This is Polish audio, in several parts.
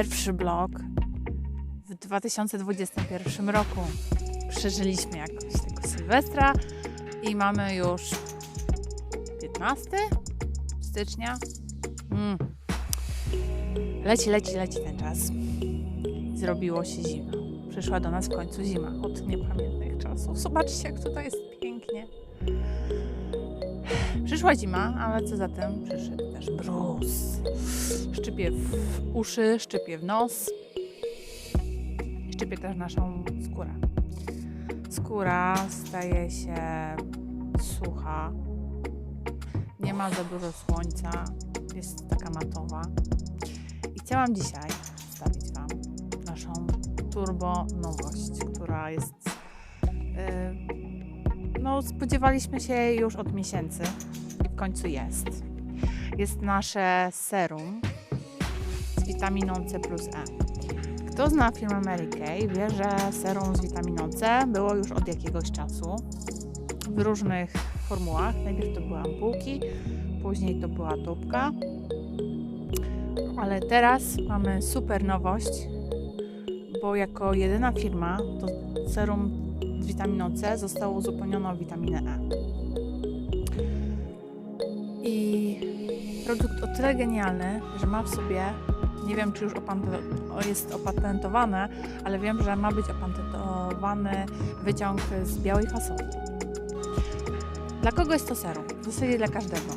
Pierwszy blok w 2021 roku. Przeżyliśmy jakoś tego Sylwestra i mamy już 15 stycznia. Mm. Leci, leci, leci ten czas. Zrobiło się zima. Przyszła do nas w końcu zima od niepamiętnych czasów. Zobaczcie, jak tutaj jest pięknie. Przyszła zima, ale co za tym przyszedł też mróz. Szczypie w uszy, szczypie w nos. Szczypie też naszą skórę. Skóra staje się sucha. Nie ma za dużo słońca. Jest taka matowa. I chciałam dzisiaj przedstawić Wam naszą turbo nowość, która jest. Yy, no, spodziewaliśmy się już od miesięcy i w końcu jest. Jest nasze serum z witaminą C plus E. Kto zna firmę Mary Kay wie, że serum z witaminą C było już od jakiegoś czasu w różnych formułach. Najpierw to były ampułki, później to była tubka. Ale teraz mamy super nowość, bo jako jedyna firma to serum z witaminą C zostało uzupełnione o witaminę E. produkt o tyle genialny, że ma w sobie, nie wiem czy już jest opatentowane, ale wiem, że ma być opatentowany wyciąg z białej fasoli. Dla kogo jest to serum? W zasadzie dla każdego.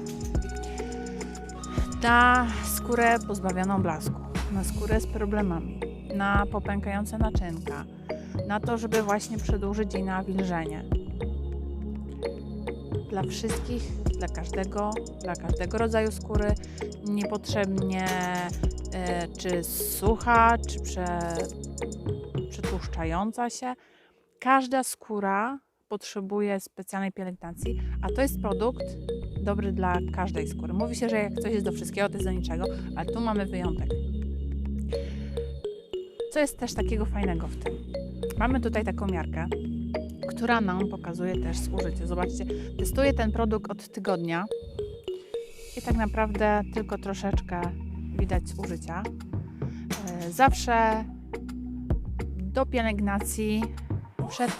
Na skórę pozbawioną blasku, na skórę z problemami, na popękające naczynka, na to, żeby właśnie przedłużyć jej nawilżenie. Dla wszystkich, dla każdego, dla każdego rodzaju skóry, niepotrzebnie e, czy sucha, czy prze, przetłuszczająca się. Każda skóra potrzebuje specjalnej pielęgnacji, a to jest produkt dobry dla każdej skóry. Mówi się, że jak coś jest do wszystkiego, to jest do niczego, ale tu mamy wyjątek. Co jest też takiego fajnego w tym? Mamy tutaj taką miarkę, która nam pokazuje też zużycie. Zobaczcie, testuję ten produkt od tygodnia i tak naprawdę tylko troszeczkę widać zużycia. E, Zawsze do pielęgnacji przed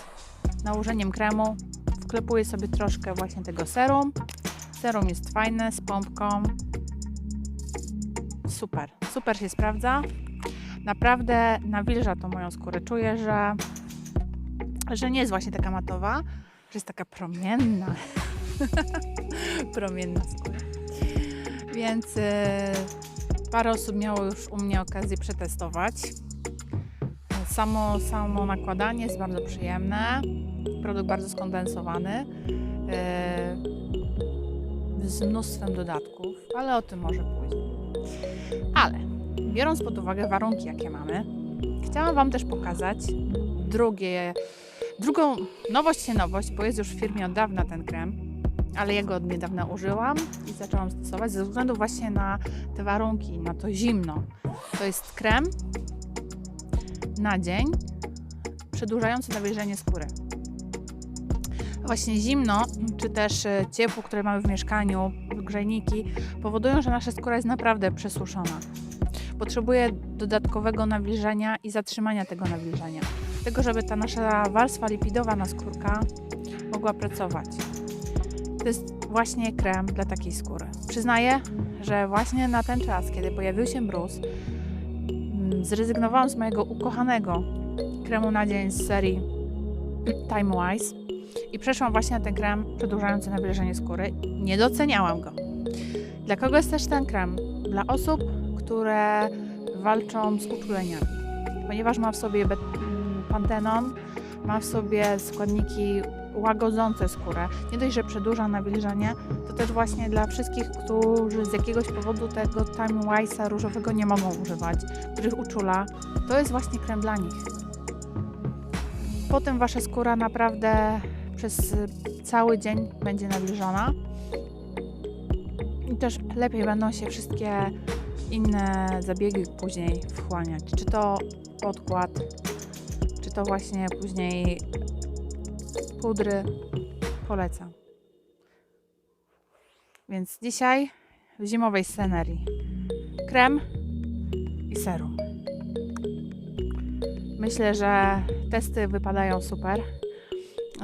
nałożeniem kremu wklepuję sobie troszkę właśnie tego serum. Serum jest fajne, z pompką. Super, super się sprawdza. Naprawdę nawilża to moją skórę. Czuję, że, że nie jest właśnie taka matowa, że jest taka promienna. promienna skóra. Więc y, parę osób miało już u mnie okazję przetestować. Samo, samo nakładanie jest bardzo przyjemne. Produkt bardzo skondensowany. y, z mnóstwem dodatków, ale o tym może później. Ale biorąc pod uwagę warunki, jakie mamy, chciałam Wam też pokazać drugie, drugą nowość się nowość, bo jest już w firmie od dawna ten krem, ale ja go od niedawna użyłam i zaczęłam stosować ze względu właśnie na te warunki, na to zimno. To jest krem na dzień przedłużający nawilżenie skóry. Właśnie zimno, czy też e, ciepło, które mamy w mieszkaniu, grzejniki, powodują, że nasza skóra jest naprawdę przesuszona. Potrzebuje dodatkowego nawilżenia i zatrzymania tego nawilżenia. Tego, żeby ta nasza warstwa lipidowa na skórka mogła pracować. To jest właśnie krem dla takiej skóry. Przyznaję, że właśnie na ten czas, kiedy pojawił się mróz, mm, zrezygnowałam z mojego ukochanego kremu na dzień z serii Time Wise i przeszłam właśnie na ten krem przedłużający nawilżenie skóry. Nie doceniałam go. Dla kogo jest też ten krem? Dla osób, które walczą z uczuleniami, ponieważ ma w sobie pantenon, ma w sobie składniki łagodzące skórę. Nie dość, że przedłuża nawilżenie, to też właśnie dla wszystkich, którzy z jakiegoś powodu tego Time Wise'a różowego nie mogą używać, których uczula, to jest właśnie krem dla nich. Potem wasza skóra naprawdę przez cały dzień będzie nawilżona. I też lepiej będą się wszystkie inne zabiegi później wchłaniać. Czy to podkład, to właśnie później pudry. Polecam. Więc dzisiaj w zimowej scenerii krem i serum. Myślę, że testy wypadają super.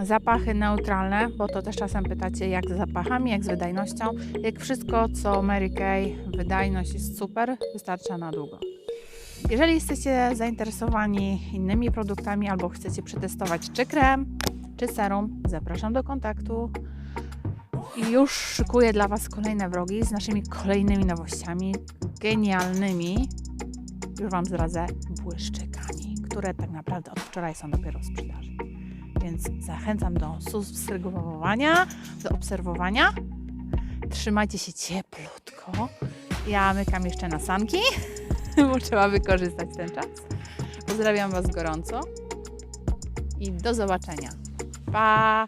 Zapachy neutralne, bo to też czasem pytacie, jak z zapachami, jak z wydajnością. Jak wszystko, co Mary Kay, wydajność jest super, wystarcza na długo. Jeżeli jesteście zainteresowani innymi produktami albo chcecie przetestować czy krem, czy serum, zapraszam do kontaktu. I już szykuję dla Was kolejne vlogi z naszymi kolejnymi nowościami, genialnymi, już Wam zdradzę, błyszczykami, które tak naprawdę od wczoraj są dopiero w sprzedaży. Więc zachęcam do subskrybowania, do obserwowania. Trzymajcie się cieplutko. Ja mykam jeszcze na sanki, trzeba wykorzystać ten czas. Pozdrawiam Was gorąco i do zobaczenia. Pa!